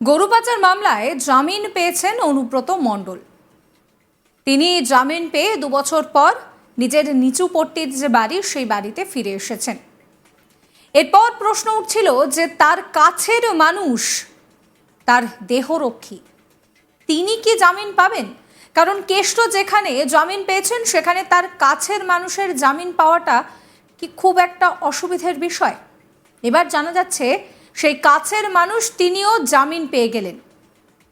গরু পাচার মামলায় জামিন পেয়েছেন অনুব্রত মণ্ডল। তিনি জামিন পেয়ে দুবছর পর নিজের নিচু পট্টির যে বাড়ি, সেই বাড়িতে ফিরে এসেছেন। এরপর প্রশ্ন উঠছিল যে তার কাছের মানুষ, তার দেহরক্ষী, তিনি কি জামিন পাবেন? কারণ কেষ্ট যেখানে জামিন পেয়েছেন, সেখানে তার কাছের মানুষের জামিন পাওয়াটা কি খুব একটা অসুবিধের বিষয়। এবার জানা যাচ্ছে সেই কাছের মানুষ তিনিও জামিন পেয়ে গেলেন।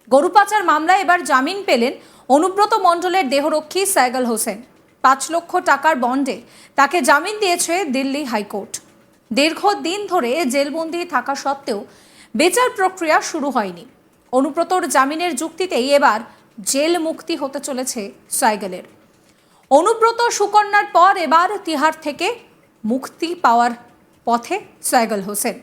গরু পাচার মামলায় এবার জামিন পেলেন অনুব্রত মণ্ডলের দেহরক্ষী সাইগল হোসেন। পাঁচ লক্ষ টাকার বন্ডে তাকে জামিন দিয়েছে দিল্লি হাইকোর্ট। দীর্ঘদিন ধরে জেলবন্দি থাকা সত্ত্বেও বিচার প্রক্রিয়া শুরু হয়নি। অনুব্রতর জামিনের যুক্তিতেই এবার জেল মুক্তি হতে চলেছে সাইগেলের। অনুব্রত সুকন্যার পর এবার তিহার থেকে মুক্তি পাওয়ার পথে সাইগল হোসেন।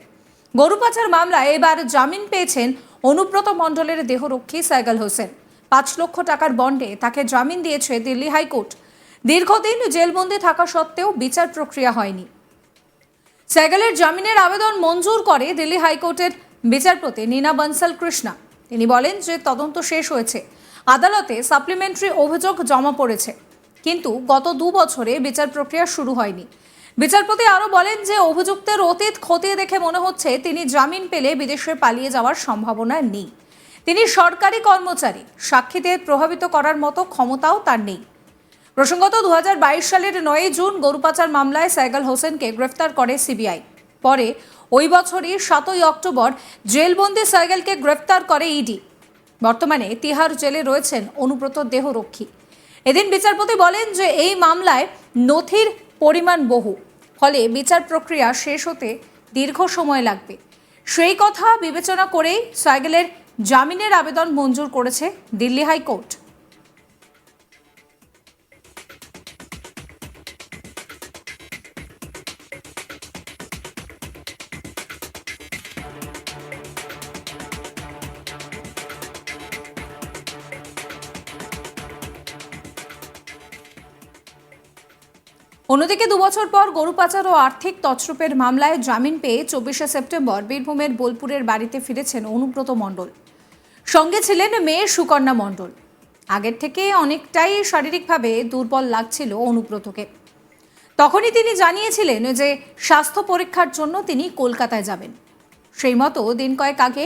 গরু পাচার মামলায় এবার জামিন পেয়েছেন অনুব্রত মণ্ডলের দেহরক্ষী সাইগাল হোসেন। পাঁচ লক্ষ টাকার বন্ডে তাকে জামিন দিয়েছে দিল্লি হাইকোর্ট। দীর্ঘদিন জেলবন্দি থাকা সত্ত্বেও বিচার প্রক্রিয়া হয়নি। সাইগালের জামিনের আবেদন মঞ্জুর করে দিল্লি হাইকোর্টের বিচারপতি নীনা বনসাল কৃষ্ণা। তিনি বলেন যে তদন্ত শেষ হয়েছে। আদালতে সাপ্লিমেন্টারি অভিযোগ জমা পড়েছে। কিন্তু গত দু বছরে বিচার প্রক্রিয়া শুরু হয়নি। বিচারপতি আরও বলেন যে অভিযুক্তের অতীত খতিয়ে দেখে মনে হচ্ছে তিনি জামিন পেলে বিদেশে পালিয়ে যাওয়ার সম্ভাবনা নেই। তিনি সরকারি কর্মচারী, সাক্ষীদের প্রভাবিত করার মতো ক্ষমতাও তার নেই। প্রসঙ্গত দু হাজার বাইশ সালের নয় জুন গরুপাচার মামলায় সাইগাল হোসেনকে গ্রেফতার করে সিবিআই। পরে ওই বছরই সাতই অক্টোবর জেলবন্দি সাইগালকে গ্রেফতার করে ইডি। বর্তমানে তিহার জেলে রয়েছেন অনুব্রত দেহরক্ষী। এদিন বিচারপতি বলেন যে এই মামলায় নথির পরিমাণ বহু, ফলে বিচার প্রক্রিয়া শেষ হতে দীর্ঘ সময় লাগবে। সেই কথা বিবেচনা করেই সাইগেলের জামিনের আবেদন মঞ্জুর করেছে দিল্লি হাইকোর্ট। অন্যদিকে দুবছর পর গরু পাচার ও আর্থিক তছরূপের মামলায় জামিন পেয়ে চব্বিশে সেপ্টেম্বর বীরভূমের বোলপুরের বাড়িতে ফিরেছেন অনুব্রত মণ্ডল। সঙ্গে ছিলেন মেয়ে সুকন্যা মণ্ডল। আগের থেকে অনেকটাই শারীরিকভাবে দুর্বল লাগছিল অনুব্রতকে। তখনই তিনি জানিয়েছিলেন যে স্বাস্থ্য পরীক্ষার জন্য তিনি কলকাতায় যাবেন। সেই মতো দিন কয়েক আগে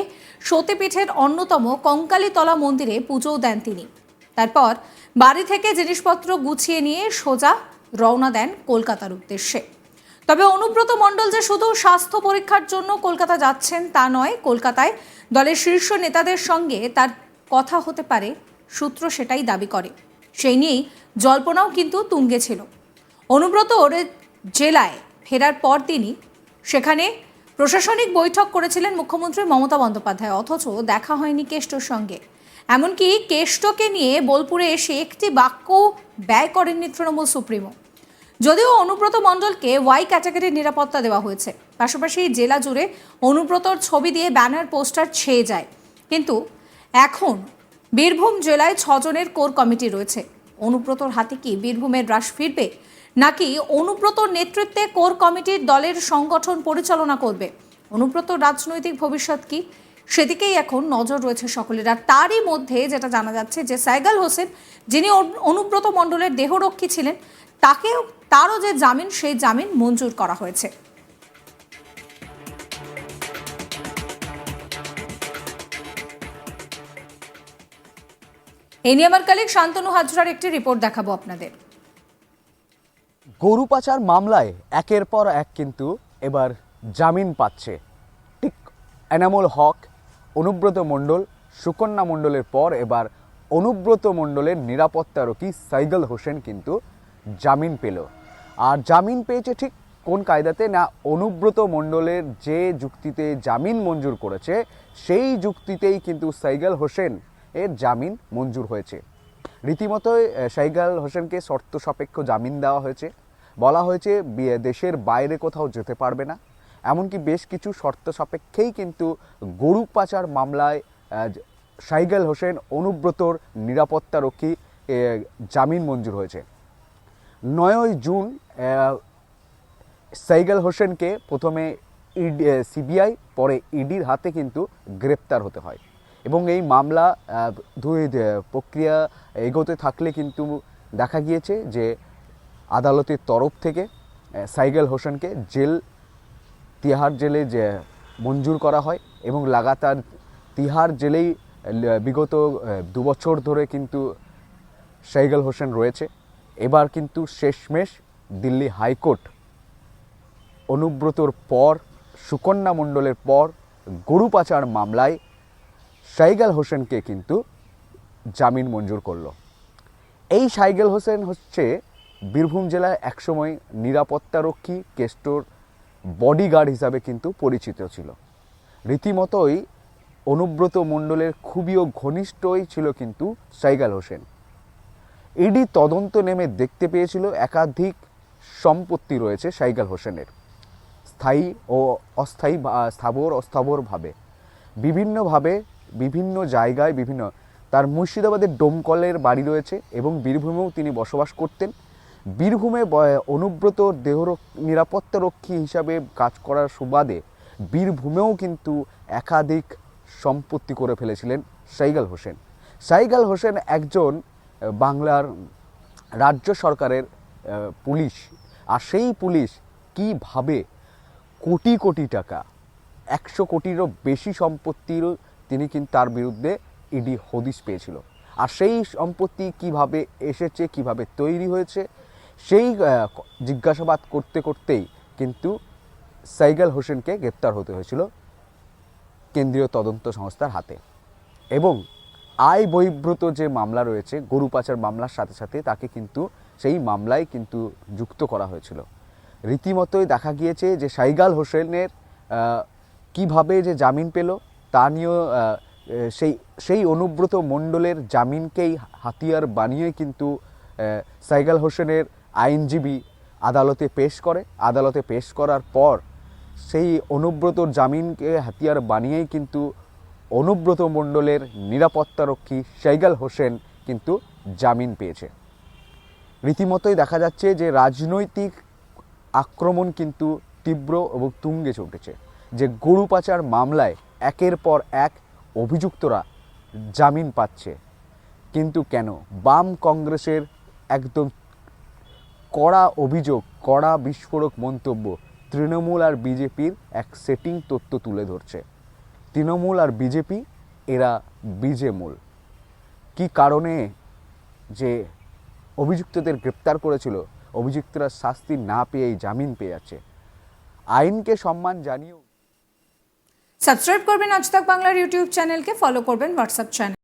সতীপীঠের অন্যতম কঙ্কালীতলা মন্দিরে পুজোও দেন তিনি। তারপর বাড়ি থেকে জিনিসপত্র গুছিয়ে নিয়ে সোজা রওনা দেন কলকাতার উদ্দেশ্যে। তবে অনুব্রত মণ্ডল যে শুধু স্বাস্থ্য পরীক্ষার জন্য কলকাতা যাচ্ছেন তা নয়, কলকাতায় দলের শীর্ষ নেতাদের সঙ্গে তার কথা হতে পারে, সূত্র সেটাই দাবি করে। সেই নিয়েই জল্পনাও কিন্তু তুঙ্গে ছিল। অনুব্রতর জেলায় ফেরার পর তিনি সেখানে প্রশাসনিক বৈঠক করেছিলেন মুখ্যমন্ত্রী মমতা বন্দ্যোপাধ্যায়, অথচ দেখা হয়নি কেষ্টর সঙ্গে। এমনকি কেষ্টকে নিয়ে বোলপুরে এসে একটি বাক্য ব্যয় করেননি তৃণমূল সুপ্রিমো। যদিও অনুব্রত মণ্ডলকে ওয়াই ক্যাটাগরির নিরাপত্তা দেওয়া হয়েছে। পাশাপাশি জেলা জুড়ে অনুব্রতর ছবি দিয়ে ব্যানার, পোস্টার ছেয়ে যায়। কিন্তু এখন বীরভূম জেলায় ছজনের কোর কমিটি রয়েছে। অনুব্রতর হাতে কি বীরভূমের হ্রাস ফিরবে? নাকি অনুব্রতর নেতৃত্বে কোর কমিটির দলের সংগঠন পরিচালনা করবে? অনুব্রত রাজনৈতিক ভবিষ্যৎ কি? সেদিকেই এখন নজর রয়েছে সকলের। আর তারই মধ্যে যেটা জানা যাচ্ছে যে সাইগাল হোসেন, যিনি অনু- অনুব্রত মণ্ডলের দেহরক্ষী ছিলেন, তাকেও, তারও যে জামিন, সেই জামিন মঞ্জুর করা হয়েছে। এই নিয়ে আমার কালিক শান্তনু হাজরার একটি রিপোর্ট দেখাবো আপনাদের। গরু পাচার মামলায় একের পর এক কিন্তু এবার জামিন পাচ্ছে। ঠিক এনামুল হক অনুব্রত মণ্ডল সুকন্যা মণ্ডলের পর এবার অনুব্রত মণ্ডলের নিরাপত্তারক্ষী সাইগল হোসেন কিন্তু জামিন পেল। আর জামিন পেয়েছে ঠিক কোন কায়দাতে? না অনুব্রত মণ্ডলের যে যুক্তিতে জামিন মঞ্জুর করেছে সেই যুক্তিতেই কিন্তু সাইগাল হোসেন এর জামিন মঞ্জুর হয়েছে। রীতিমতোই আহ, সাইগাল হোসেনকে শর্ত সাপেক্ষ জামিন দেওয়া হয়েছে। বলা হয়েছে দেশের বাইরে কোথাও যেতে পারবে না। এমনকি বেশ কিছু শর্ত সাপেক্ষেই কিন্তু গরু পাচার মামলায় সাইগাল হোসেন অনুব্রতর নিরাপত্তারক্ষী জামিন মঞ্জুর হয়েছে। নয়ই জুন সাইগাল হোসেনকে প্রথমে সিবিআই, পরে ইডির হাতে কিন্তু গ্রেপ্তার হতে হয়। এবং এই মামলা দুই প্রক্রিয়া এগোতে থাকলে কিন্তু দেখা গিয়েছে যে আদালতের তরফ থেকে সাইগেল হোসেনকে জেল তিহার জেলে যে মঞ্জুর করা হয় এবং লাগাতার তিহার জেলেই বিগত দুবছর ধরে কিন্তু সাইগেল হোসেন রয়েছে। এবার কিন্তু শেষমেশ দিল্লি হাইকোর্ট অনুব্রতর পর, সুকন্যা মণ্ডলের পর গরু পাচার মামলায় সাইগাল হোসেনকে কিন্তু জামিন মঞ্জুর করল। এই সাইগেল হোসেন হচ্ছে বীরভূম জেলায় একসময় নিরাপত্তারক্ষী, কেষ্টর বডিগার্ড হিসাবে কিন্তু পরিচিত ছিল। রীতিমতোই অনুব্রত মণ্ডলের খুবই ঘনিষ্ঠই ছিল কিন্তু সাইগাল হোসেন। ইডি তদন্ত নেমে দেখতে পেয়েছিল একাধিক সম্পত্তি রয়েছে সাইগাল হোসেনের। স্থায়ী ও অস্থায়ী স্থাবর, অস্থাবরভাবে। বিভিন্নভাবে, বিভিন্ন জায়গায়, বিভিন্ন তার মুর্শিদাবাদের ডোমকলের বাড়ি রয়েছে এবং বীরভূমেও তিনি বসবাস করতেন। বীরভূমে অনুব্রত দেহ নিরাপত্তারক্ষী হিসাবে কাজ করার সুবাদে বীরভূমেও কিন্তু একাধিক সম্পত্তি করে ফেলেছিলেন সাইগাল হোসেন। সাইগাল হোসেন একজন বাংলার রাজ্য সরকারের পুলিশ। আর সেই পুলিশ কীভাবে কোটি কোটি টাকা, একশো কোটিরও বেশি সম্পত্তির তিনি কিন্তু তার বিরুদ্ধে ইডি হদিশ পেয়েছিল। আর সেই সম্পত্তি কীভাবে এসেছে, কীভাবে তৈরি হয়েছে সেই জিজ্ঞাসাবাদ করতে করতেই কিন্তু সাইগাল হোসেনকে গ্রেপ্তার হতে হয়েছিল কেন্দ্রীয় তদন্ত সংস্থার হাতে। এবং আয় বহির্ভূত যে মামলা রয়েছে, গরু পাচার মামলার সাথে সাথে তাকে কিন্তু সেই মামলায় কিন্তু যুক্ত করা হয়েছিল। রীতিমতোই দেখা গিয়েছে যে সাইগাল হোসেনের কীভাবে যে জামিন পেল, তা নিয়েও সেই সেই অনুব্রত মণ্ডলের জামিনকেই হাতিয়ার বানিয়ে কিন্তু সাইগাল হোসেনের আইনজীবী আদালতে পেশ করে। আদালতে পেশ করার পর সেই অনুব্রতর জামিনকে হাতিয়ার বানিয়েই কিন্তু অনুব্রত মণ্ডলের নিরাপত্তারক্ষী সাইগাল হোসেন কিন্তু জামিন পেয়েছে। রীতিমতোই দেখা যাচ্ছে যে রাজনৈতিক আক্রমণ কিন্তু তীব্র এবং তুঙ্গে চটেছে যে গরু পাচার মামলায় একের পর এক অভিযুক্তরা জামিন পাচ্ছে। কিন্তু কেন? বাম কংগ্রেসের একদম কড়া অভিযোগ, কড়া বিস্ফোরক মন্তব্য তৃণমূল আর বিজেপির এক সেটিং তথ্য তুলে ধরছে। তৃণমূল আর বিজেপি, এরা বিজেমূল। কি কারণে যে অভিযুক্তদের গ্রেপ্তার করেছিল, অভিযুক্তরা শাস্তি না পেয়েই জামিন পেয়ে যাচ্ছে। আইনকে সম্মান জানিয়েও সাবস্ক্রাইব করবেন আজ তাক বাংলার ইউটিউব চ্যানেলকে ফলো করবেন হোয়াটসঅ্যাপ চ্যানেল